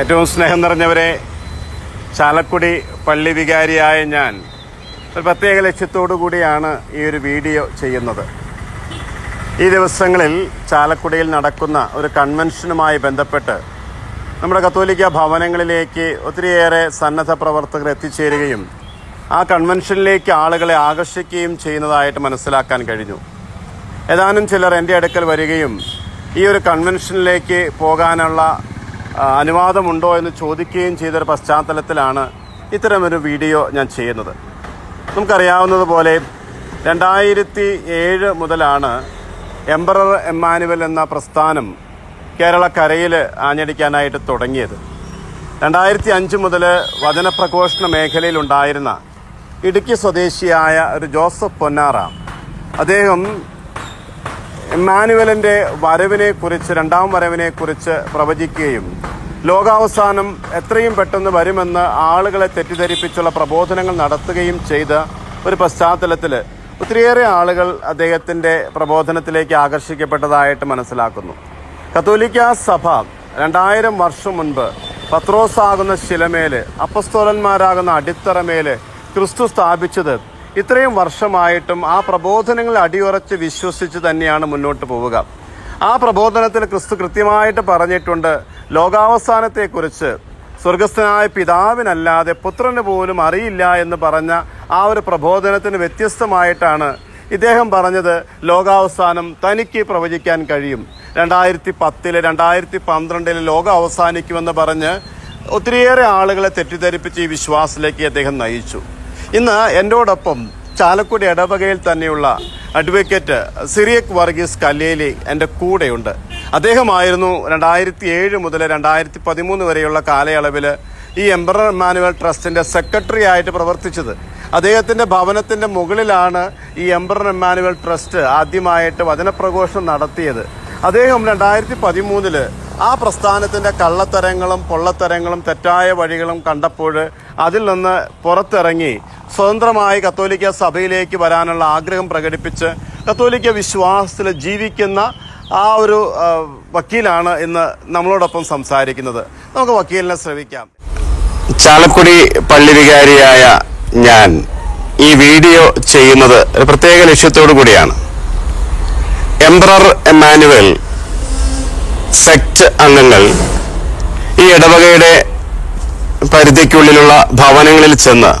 ഏറ്റവും സ്നേഹം നിറഞ്ഞവരെ ചാലക്കുടി പള്ളി വികാരിയായ ഞാൻ ഒരു പ്രത്യേക ലക്ഷ്യത്തോടു കൂടിയാണ് ഈ ഒരു വീഡിയോ ചെയ്യുന്നത്. ഈ ദിവസങ്ങളിൽ ചാലക്കുടിയിൽ നടക്കുന്ന ഒരു കൺവെൻഷനുമായി ബന്ധപ്പെട്ട് നമ്മുടെ കത്തോലിക്ക ഭവനങ്ങളിലേക്ക് ഒത്തിരിയേറെ സന്നദ്ധ പ്രവർത്തകർ എത്തിച്ചേരുകയും ആ കൺവെൻഷനിലേക്ക് ആളുകളെ ആകർഷിക്കുകയും ചെയ്യുന്നതായിട്ട് മനസ്സിലാക്കാൻ കഴിഞ്ഞു. ഏതാനും ചിലർ എന്റെ അടുക്കൽ വരികയും ഈ ഒരു കൺവെൻഷനിലേക്ക് പോകാനുള്ള അനുവാദമുണ്ടോ എന്ന് ചോദിക്കുകയും ചെയ്തൊരു പശ്ചാത്തലത്തിലാണ് ഇത്തരമൊരു വീഡിയോ ഞാൻ ചെയ്യുന്നത്. നമുക്കറിയാവുന്നതുപോലെ രണ്ടായിരത്തി ഏഴ് മുതലാണ് എംബറർ എമ്മാനുവൽ എന്ന പ്രസ്ഥാനം കേരളക്കരയിൽ ആഞ്ഞടിക്കാനായിട്ട് തുടങ്ങിയത്. രണ്ടായിരത്തി അഞ്ച് മുതൽ വചനപ്രഘോഷണ മേഖലയിലുണ്ടായിരുന്ന ഇടുക്കി സ്വദേശിയായ ഒരു ജോസഫ് പൊന്നാറ അദ്ദേഹം ഇമ്മാനുവലിന്റെ വരവിനെക്കുറിച്ച് രണ്ടാം വരവിനെക്കുറിച്ച് പ്രവചിക്കുകയും ലോകാവസാനം എത്രയും പെട്ടെന്ന് വരുമെന്ന് ആളുകളെ തെറ്റിദ്ധരിപ്പിച്ചുള്ള പ്രബോധനങ്ങൾ നടത്തുകയും ചെയ്ത ഒരു പശ്ചാത്തലത്തിൽ ഒത്തിരിയേറെ ആളുകൾ അദ്ദേഹത്തിന്റെ പ്രബോധനത്തിലേക്ക് ആകർഷിക്കപ്പെട്ടതായിട്ട് മനസ്സിലാക്കുന്നു. കത്തോലിക്ക സഭ രണ്ടായിരം വർഷം മുൻപ് പത്രോസാകുന്ന ശിലമേൽ അപ്പസ്തോലന്മാരാകുന്ന അടിത്തറമേൽ ക്രിസ്തു സ്ഥാപിച്ചത് ഇത്രയും വർഷമായിട്ടും ആ പ്രബോധനങ്ങൾ അടിയുറച്ച് വിശ്വസിച്ച് തന്നെയാണ് മുന്നോട്ട് പോവുക. ആ പ്രബോധനത്തിൽ ക്രിസ്തു കൃത്യമായിട്ട് പറഞ്ഞിട്ടുണ്ട് ലോകാവസാനത്തെക്കുറിച്ച് സ്വർഗസ്ഥനായ പിതാവിനല്ലാതെ പുത്രന് പോലും അറിയില്ല എന്ന് പറഞ്ഞ ആ ഒരു പ്രബോധനത്തിന് വ്യത്യസ്തമായിട്ടാണ് ഇദ്ദേഹം പറഞ്ഞത് ലോകാവസാനം തനിക്ക് പ്രവചിക്കാൻ കഴിയും. രണ്ടായിരത്തി പത്തിൽ രണ്ടായിരത്തി പന്ത്രണ്ടിൽ ലോകം അവസാനിക്കുമെന്ന് പറഞ്ഞ് ഒത്തിരിയേറെ ആളുകളെ തെറ്റിദ്ധരിപ്പിച്ച് ഈ വിശ്വാസത്തിലേക്ക് അദ്ദേഹം നയിച്ചു. ഇന്ന് എന്നോടൊപ്പം ചാലക്കുടി ഇടവകയിൽ തന്നെയുള്ള അഡ്വക്കേറ്റ് സിറിയക് വർഗീസ് കല്ലേലി എന്റെ കൂടെയുണ്ട്. അദ്ദേഹമായിരുന്നു രണ്ടായിരത്തി ഏഴ് മുതൽ രണ്ടായിരത്തി പതിമൂന്ന് വരെയുള്ള കാലയളവിൽ ഈ എംബ്രർ മാനുവൽ ട്രസ്റ്റിന്റെ സെക്രട്ടറി ആയിട്ട് പ്രവർത്തിച്ചത്. അദ്ദേഹത്തിന്റെ ഭവനത്തിന്റെ മുകളിലാണ് ഈ എംബ്രർ മാനുവൽ ട്രസ്റ്റ് ആദ്യമായിട്ട് വചനപ്രഘോഷണം നടത്തിയത്. അദ്ദേഹം രണ്ടായിരത്തി പതിമൂന്നിൽ ആ പ്രസ്ഥാനത്തിന്റെ കള്ളത്തരങ്ങളും പൊള്ളത്തരങ്ങളും തെറ്റായ വഴികളും കണ്ടപ്പോൾ അതിൽ നിന്ന് പുറത്തിറങ്ങി സ്വതന്ത്രമായി കത്തോലിക്ക സഭയിലേക്ക് വരാനുള്ള ആഗ്രഹം പ്രകടിപ്പിച്ച് കത്തോലിക്ക വിശ്വാസത്തിൽ ജീവിക്കുന്ന ആ ഒരു വക്കീലാണ് ഇന്ന് നമ്മളോടൊപ്പം സംസാരിക്കുന്നത്. നമുക്ക് വക്കീലിനെ ശ്രമിക്കാം ചാലക്കുടി പള്ളി വികാരിയായ ഞാൻ ഈ വീഡിയോ ചെയ്യുന്നത് ഒരു പ്രത്യേക ലക്ഷ്യത്തോടു കൂടിയാണ്. എംബ്രർ എമാനുവൽ സെക്ട് അംഗങ്ങൾ ഈ ഇടവകയുടെ പരിധിക്കുള്ളിലുള്ള ഭവനങ്ങളിൽ ചെന്ന്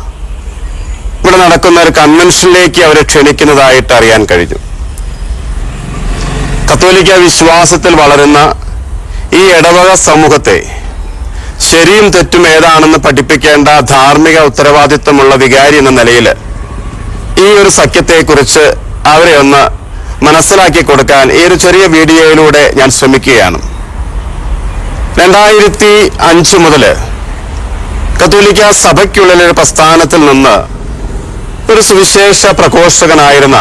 ഇവിടെ നടക്കുന്ന ഒരു കൺവെൻഷനിലേക്ക് അവരെ ക്ഷണിക്കുന്നതായിട്ട് അറിയാൻ കഴിഞ്ഞു. കത്തോലിക്ക വിശ്വാസത്തിൽ വളരുന്ന ഈ ഇടവക സമൂഹത്തെ ശരിയും തെറ്റും ഏതാണെന്ന് പഠിപ്പിക്കേണ്ട ധാർമ്മിക ഉത്തരവാദിത്വമുള്ള വികാരി എന്ന നിലയിൽ ഈ ഒരു സഖ്യത്തെക്കുറിച്ച് അവരെ ഒന്ന് മനസ്സിലാക്കി കൊടുക്കാൻ ഈ ഒരു ചെറിയ വീഡിയോയിലൂടെ ഞാൻ ശ്രമിക്കുകയാണ്. രണ്ടായിരത്തി അഞ്ച് മുതൽ കത്തോലിക്ക സഭയ്ക്കുള്ളിൽ ഒരു പ്രസ്ഥാനത്തിൽ നിന്ന് ഒരു സുവിശേഷ പ്രഘോഷകനായിരുന്ന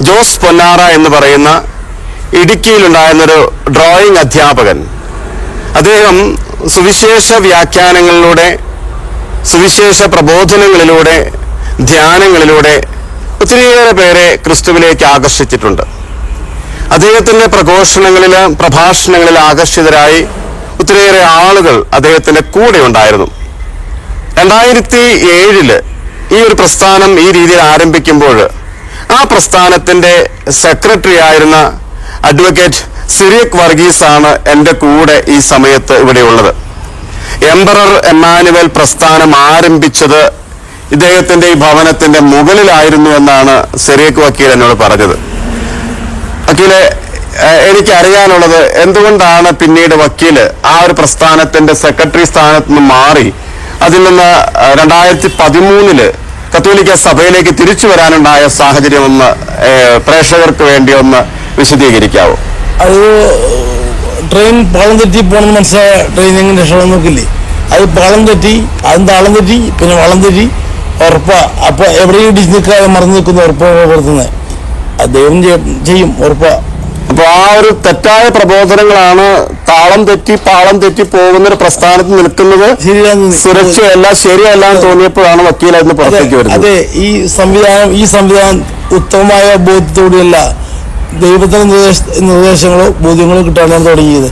ജോസ് പൊന്നാറ എന്ന് പറയുന്ന ഇടുക്കിയിലുണ്ടായിരുന്നൊരു ഡ്രോയിങ് അധ്യാപകൻ. അദ്ദേഹം സുവിശേഷ വ്യാഖ്യാനങ്ങളിലൂടെ സുവിശേഷ പ്രബോധനങ്ങളിലൂടെ ധ്യാനങ്ങളിലൂടെ ഒത്തിരിയേറെ പേരെ ക്രിസ്തുവിലേക്ക് ആകർഷിച്ചിട്ടുണ്ട്. അദ്ദേഹത്തിന്റെ പ്രഘോഷണങ്ങളിൽ പ്രഭാഷണങ്ങളിൽ ആകർഷിതരായി ഒത്തിരിയേറെ ആളുകൾ അദ്ദേഹത്തിന്റെ കൂടെ ഉണ്ടായിരുന്നു. രണ്ടായിരത്തി ഏഴിൽ ഈ ഒരു പ്രസ്ഥാനം ഈ രീതിയിൽ ആരംഭിക്കുമ്പോൾ ആ പ്രസ്ഥാനത്തിന്റെ സെക്രട്ടറി ആയിരുന്ന അഡ്വക്കേറ്റ് സിറിയക് വർഗീസ് ആണ് എന്റെ കൂടെ ഈ സമയത്ത് ഇവിടെയുള്ളത്. എംബറർ എമ്മാനുവൽ പ്രസ്ഥാനം ആരംഭിച്ചത് ഇദ്ദേഹത്തിന്റെ ഈ ഭവനത്തിന്റെ മുകളിലായിരുന്നു എന്നാണ് സിറിയക് വക്കീൽ എന്നോട് പറഞ്ഞത്. വക്കീലെ എനിക്കറിയാനുള്ളത് എന്തുകൊണ്ടാണ് പിന്നീട് വക്കീൽ ആ ഒരു പ്രസ്ഥാനത്തിന്റെ സെക്രട്ടറി സ്ഥാനത്ത് നിന്ന് മാറി? അതിൽ നിന്ന് രണ്ടായിരത്തി പതിമൂന്നിൽ കത്തോലിക്ക സഭയിലേക്ക് തിരിച്ചു വരാനുണ്ടായ സാഹചര്യം ഒന്ന് പ്രേക്ഷകർക്ക് വേണ്ടി ഒന്ന് വിശദീകരിക്കാവോ. അത് ട്രെയിൻ പാളം തെറ്റി പോകണമെന്ന് മനസ്സിലായ ട്രെയിൻ എങ്ങനെ രക്ഷപ്പെടാൻ നോക്കില്ലേ? അത് പാളം തെറ്റി അതും താളം തെറ്റി പിന്നെ വളം തെറ്റി ഉറപ്പാ. അപ്പൊ എവിടെയും ഇടിച്ച് നിൽക്കാതെ മറന്നു നിൽക്കുന്ന ഉറപ്പാണ് പുറത്തുനിന്ന് ദൈവം ചെയ്യും ഉറപ്പാ. അപ്പൊ ആ ഒരു തെറ്റായ പ്രബോധനങ്ങളാണ് താളം തെറ്റി പാളം തെറ്റി പോകുന്ന ഒരു പ്രസ്ഥാനത്ത് നിൽക്കുന്നത് സുരക്ഷയല്ല ശരിയല്ല എന്ന് തോന്നിയപ്പോഴാണ് വക്കീൽ അതിന് അതെ പുറത്തേക്ക് വരുന്നത്. അതെ ഈ സംവിധാനം ഈ സംവിധാനം ഉത്തമമായ ബോധ്യത്തോടെയല്ല ദൈവത്തിന്റെ നിർദ്ദേശ നിർദ്ദേശങ്ങളോ ബോധ്യങ്ങളോ കിട്ടാനാണ് തുടങ്ങിയത്.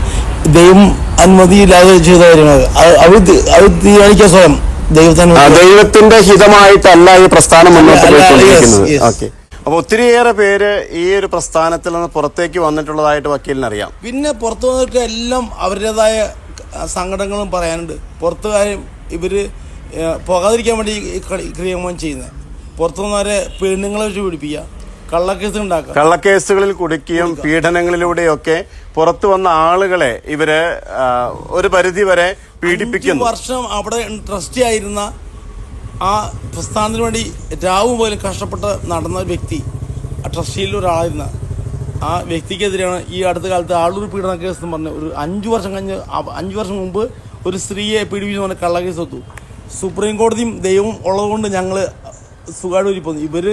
ദൈവം അനുമതിയില്ലാതെ ചെയ്ത കാര്യങ്ങൾ അത് അവർ തീരുമാനിക്കുക സ്വയം ദൈവത്തിന് ദൈവത്തിന്റെ ഹിതമായിട്ടല്ല ഈ പ്രസ്ഥാനം മുന്നോട്ട് പോയിക്കൊണ്ടിരിക്കുന്നത്. ഓക്കെ അപ്പൊ ഒത്തിരിയേറെ പേര് ഈ ഒരു പ്രസ്ഥാനത്തിൽ നിന്ന് പുറത്തേക്ക് വന്നിട്ടുള്ളതായിട്ട് വക്കീലിന് അറിയാം പിന്നെ പുറത്തു വന്നവർക്ക് എല്ലാം അവരുടേതായ സങ്കടങ്ങളും പറയാനുണ്ട്. പുറത്തുകാരും ഇവർ ഇവർ പോകാതിരിക്കാൻ വേണ്ടി ക്രിയമാണ് ചെയ്യുന്നത് പുറത്തു വന്നവരെ പെണ്ണുങ്ങളെ വെച്ച് പിടിപ്പിക്കുക കള്ളക്കേസ് ഉണ്ടാക്കുക. കള്ളക്കേസുകളിൽ കുടിക്കുകയും പീഡനങ്ങളിലൂടെയൊക്കെ പുറത്തു വന്ന ആളുകളെ ഇവർ ഒരു പരിധി വരെ പീഡിപ്പിക്കുന്നു. അഞ്ച് വർഷം അവിടെ ട്രസ്റ്റി ആയിരുന്ന ആ പ്രസ്ഥാനത്തിന് വേണ്ടി രാവും പോലും കഷ്ടപ്പെട്ട് നടന്ന ഒരു വ്യക്തി ആ ട്രസ്റ്റിയിൽ ഒരാളായിരുന്ന ആ വ്യക്തിക്കെതിരെയാണ് ഈ അടുത്ത കാലത്ത് ആളൂർ പീഡന കേസ് എന്ന് പറഞ്ഞ ഒരു അഞ്ച് വർഷം കഴിഞ്ഞ് അഞ്ച് വർഷം മുമ്പ് ഒരു സ്ത്രീയെ പീഡിപ്പിച്ചു പറഞ്ഞ കള്ളക്കേസ് ഒത്തു സുപ്രീം കോടതിയും ദൈവവും ഉള്ളതുകൊണ്ട് ഞങ്ങൾ സുഖമായിട്ട് പോന്നു. ഇവർ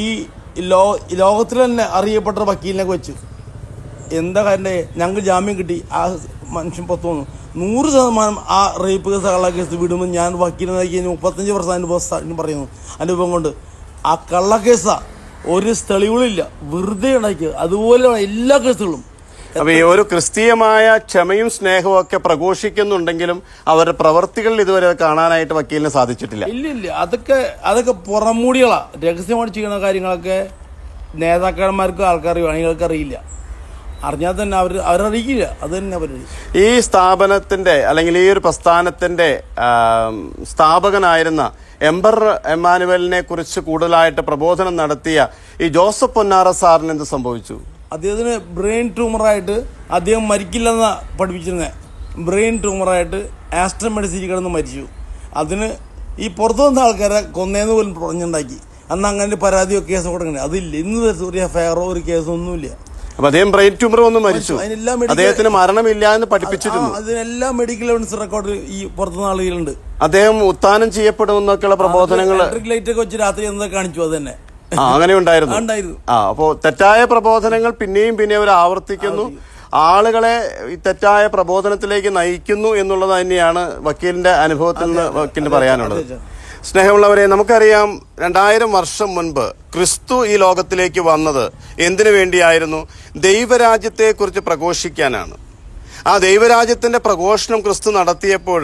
ഈ ലോ ലോകത്തിൽ തന്നെ അറിയപ്പെട്ട വക്കീലിനൊക്കെ വക്കീലിനെ വെച്ച് എന്താ കാര്യം? ഞങ്ങൾക്ക് ജാമ്യം കിട്ടി. ആ മനുഷ്യൻ പുറത്തു വന്നു. നൂറ് ശതമാനം ആ റേപ്പ് കേസ് കള്ള കേസ് വിടുമ്പോൾ ഞാൻ വക്കീലിനെ കഴിഞ്ഞ് മുപ്പത്തഞ്ച് വർഷം അനുഭവം സാ- പറയുന്നു. അനുഭവം കൊണ്ട്. ആ കള്ള ഒരു തെളിവുകളില്ല വെറുതെ ഉണ്ടാക്കിയത്. അതുപോലെ എല്ലാ കേസുകളും അപ്പൊ ഈ ഒരു ക്രിസ്തീയമായ ക്ഷമയും സ്നേഹവും ഒക്കെ പ്രഘോഷിക്കുന്നുണ്ടെങ്കിലും അവരുടെ പ്രവർത്തികളിൽ ഇതുവരെ കാണാനായിട്ട് വക്കീലിന് സാധിച്ചിട്ടില്ല. ഇല്ല ഇല്ല. അതൊക്കെ അതൊക്കെ പുറമൂടികളാ. രഹസ്യമായിട്ട് ചെയ്യുന്ന കാര്യങ്ങളൊക്കെ നേതാക്കന്മാർക്കും ആൾക്കാർ അണികൾക്ക് അറിയില്ല അറിഞ്ഞാൽ തന്നെ അവർ അവരറിയിക്കില്ല. അത് തന്നെ പരിപാടി ഈ സ്ഥാപനത്തിന്റെ അല്ലെങ്കിൽ ഈ ഒരു പ്രസ്ഥാനത്തിന്റെ സ്ഥാപകനായിരുന്ന എംബർ എമാനുവലിനെ കുറിച്ച് കൂടുതലായിട്ട് പ്രബോധനം നടത്തിയ ഈ ജോസഫ് പൊന്നാറ സാറിന് എന്ത് സംഭവിച്ചു? അദ്ദേഹത്തിന് ബ്രെയിൻ ട്യൂമറായിട്ട് അദ്ദേഹം മരിക്കില്ലെന്ന പഠിപ്പിച്ചിരുന്നത് ബ്രെയിൻ ട്യൂമറായിട്ട് ആസ്ട്രൻ മെഡിസിൻ കിടന്ന് മരിച്ചു. അതിന് ഈ പുറത്തു വന്ന ആൾക്കാരെ കൊന്നേന്ന് പോലും പറഞ്ഞുണ്ടാക്കി. അന്ന് അങ്ങനെ പരാതിയോ കേസോ കൊടുക്കണേ അതില്ല. ഇന്ന് ഒരു എഫ്ഐആറോ ഒരു കേസോ ഒന്നുമില്ല അപ്പൊ അദ്ദേഹം ബ്രെയിൻ ട്യൂമർ വന്ന് മരിച്ചു. അദ്ദേഹത്തിന് മരണമില്ല എന്ന് പഠിപ്പിച്ചിരുന്നു. അതിനെല്ലാം മെഡിക്കൽ എവിഡൻസ് റെക്കോർഡ് ഈ പുറത്തുനിന്ന് ആളുകളുണ്ട്. അദ്ദേഹം ഉത്താനം ചെയ്യപ്പെടുമെന്നൊക്കെയുള്ള പ്രബോധനങ്ങൾ ലൈറ്റ് ഒക്കെ വെച്ച് രാത്രി കാണിച്ചു അത് തന്നെ. ആ അങ്ങനെ ഉണ്ടായിരുന്നു. ആ അപ്പോൾ തെറ്റായ പ്രബോധനങ്ങൾ പിന്നെയും പിന്നെയും അവർ ആവർത്തിക്കുന്നു. ആളുകളെ ഈ തെറ്റായ പ്രബോധനത്തിലേക്ക് നയിക്കുന്നു എന്നുള്ളത് തന്നെയാണ് വക്കീലിന്റെ അനുഭവത്തിൽ നിന്ന് വക്കീലിന് പറയാനുള്ളത്. സ്നേഹമുള്ളവരെ നമുക്കറിയാം രണ്ടായിരം വർഷം മുൻപ് ക്രിസ്തു ഈ ലോകത്തിലേക്ക് വന്നത് എന്തിനു വേണ്ടിയായിരുന്നു? ദൈവരാജ്യത്തെക്കുറിച്ച് പ്രഘോഷിക്കാനാണ്. ആ ദൈവരാജ്യത്തിന്റെ പ്രഘോഷണം ക്രിസ്തു നടത്തിയപ്പോൾ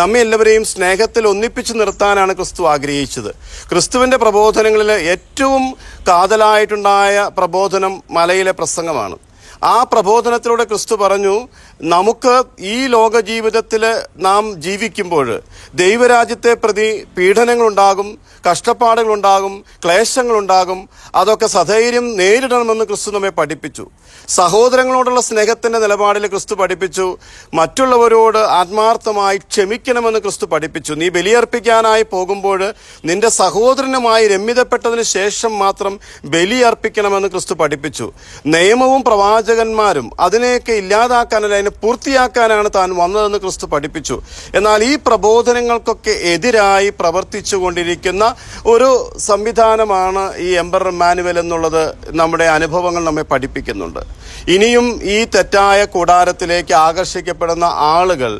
നമ്മെ എല്ലാവരെയും സ്നേഹത്തിൽ ഒന്നിപ്പിച്ച് നിർത്താനാണ് ക്രിസ്തു ആഗ്രഹിച്ചത്. ക്രിസ്തുവിന്റെ പ്രബോധനങ്ങളിൽ ഏറ്റവും കാതലായിട്ടുണ്ടായ പ്രബോധനം മലയിലെ പ്രസംഗമാണ്. ആ പ്രബോധനത്തിലൂടെ ക്രിസ്തു പറഞ്ഞു നമുക്ക് ഈ ലോക ജീവിതത്തിൽ നാം ജീവിക്കുമ്പോൾ ദൈവരാജ്യത്തെ പ്രതി പീഡനങ്ങളുണ്ടാകും കഷ്ടപ്പാടുകളുണ്ടാകും ക്ലേശങ്ങളുണ്ടാകും. അതൊക്കെ സധൈര്യം നേരിടണമെന്ന് ക്രിസ്തു നമ്മെ പഠിപ്പിച്ചു. സഹോദരങ്ങളോടുള്ള സ്നേഹത്തിന്റെ നിലപാടിൽ ക്രിസ്തു പഠിപ്പിച്ചു. മറ്റുള്ളവരോട് ആത്മാർത്ഥമായി ക്ഷമിക്കണമെന്ന് ക്രിസ്തു പഠിപ്പിച്ചു. നീ ബലിയർപ്പിക്കാനായി പോകുമ്പോൾ നിന്റെ സഹോദരനുമായി രമ്യതപ്പെട്ടതിന് ശേഷം മാത്രം ബലിയർപ്പിക്കണമെന്ന് ക്രിസ്തു പഠിപ്പിച്ചു. നിയമവും പ്രവാചകന്മാരും അതിനെയൊക്കെ ഇല്ലാതാക്കാനല്ല അതിനെ പൂർത്തിയാക്കാനാണ് താൻ വന്നതെന്ന് ക്രിസ്തു പഠിപ്പിച്ചു. എന്നാൽ ഈ പ്രബോധനങ്ങൾക്കൊക്കെ എതിരായി പ്രവർത്തിച്ചു കൊണ്ടിരിക്കുന്ന ഒരു സംവിധാനമാണ് ഈ എംബർ മാനുവൽ എന്നുള്ളത് നമ്മുടെ അനുഭവങ്ങൾ നമ്മെ പഠിപ്പിക്കുന്നുണ്ട്. ഇനിയും ഈ തെറ്റായ കൂടാരത്തിലേക്ക് ആകർഷിക്കപ്പെടുന്ന ആളുകൾ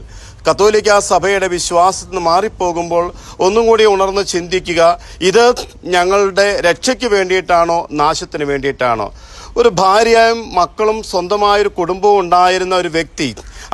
കത്തോലിക്ക സഭയുടെ വിശ്വാസത്തിൽ നിന്ന് മാറിപ്പോകുമ്പോൾ ഒന്നും കൂടി ഉണർന്ന് ചിന്തിക്കുക ഇത് ഞങ്ങളുടെ രക്ഷയ്ക്ക് വേണ്ടിയിട്ടാണോ നാശത്തിന് വേണ്ടിയിട്ടാണോ? ഒരു ഭാര്യയും മക്കളും സ്വന്തമായ ഒരു കുടുംബവും ഉണ്ടായിരുന്ന ഒരു വ്യക്തി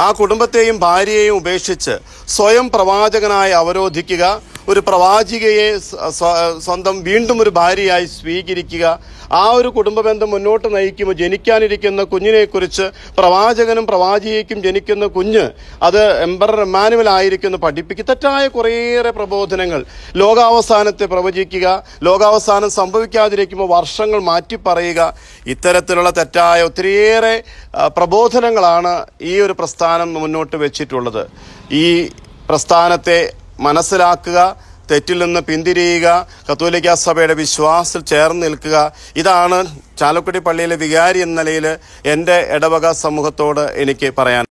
ആ കുടുംബത്തെയും ഭാര്യയെയും ഉപേക്ഷിച്ച് സ്വയം പ്രവാചകനായി അവരോധിക്കുക. ഒരു പ്രവാചികയെ സ്വ- സ്വ- സ്വന്തം വീണ്ടും ഒരു ഭാര്യയായി സ്വീകരിക്കുക. ആ ഒരു കുടുംബ ബന്ധം മുന്നോട്ട് നയിക്കുമ്പോൾ ജനിക്കാനിരിക്കുന്ന കുഞ്ഞിനെക്കുറിച്ച് പ്രവാചകനും പ്രവാചികയ്ക്കും ജനിക്കുന്ന കുഞ്ഞ് അത് എംബറർ എമ്മാനുവൽ ആയിരിക്കുന്നു. പഠിപ്പിക്കുക തെറ്റായ കുറേയേറെ പ്രബോധനങ്ങൾ. ലോകാവസാനത്തെ പ്രവചിക്കുക. ലോകാവസാനം സംഭവിക്കാതിരിക്കുമ്പോൾ വർഷങ്ങൾ മാറ്റി പറയുക ഇത്തരത്തിലുള്ള തെറ്റായ ഒത്തിരിയേറെ പ്രബോധനങ്ങളാണ് ഈ ഒരു പ്രസ്ഥാനം മുന്നോട്ട് വെച്ചിട്ടുള്ളത്. ഈ പ്രസ്ഥാനത്തെ മനസ്സിലാക്കുക തെറ്റിൽ നിന്ന് പിന്തിരിയുക കത്തോലിക്ക സഭയുടെ വിശ്വാസത്തിൽ ചേർന്ന് നിൽക്കുക. ഇതാണ് ചാലക്കുടി പള്ളിയിലെ വികാരി എന്ന നിലയിൽ എന്റെ ഇടവക സമൂഹത്തോട് എനിക്ക് പറയാൻ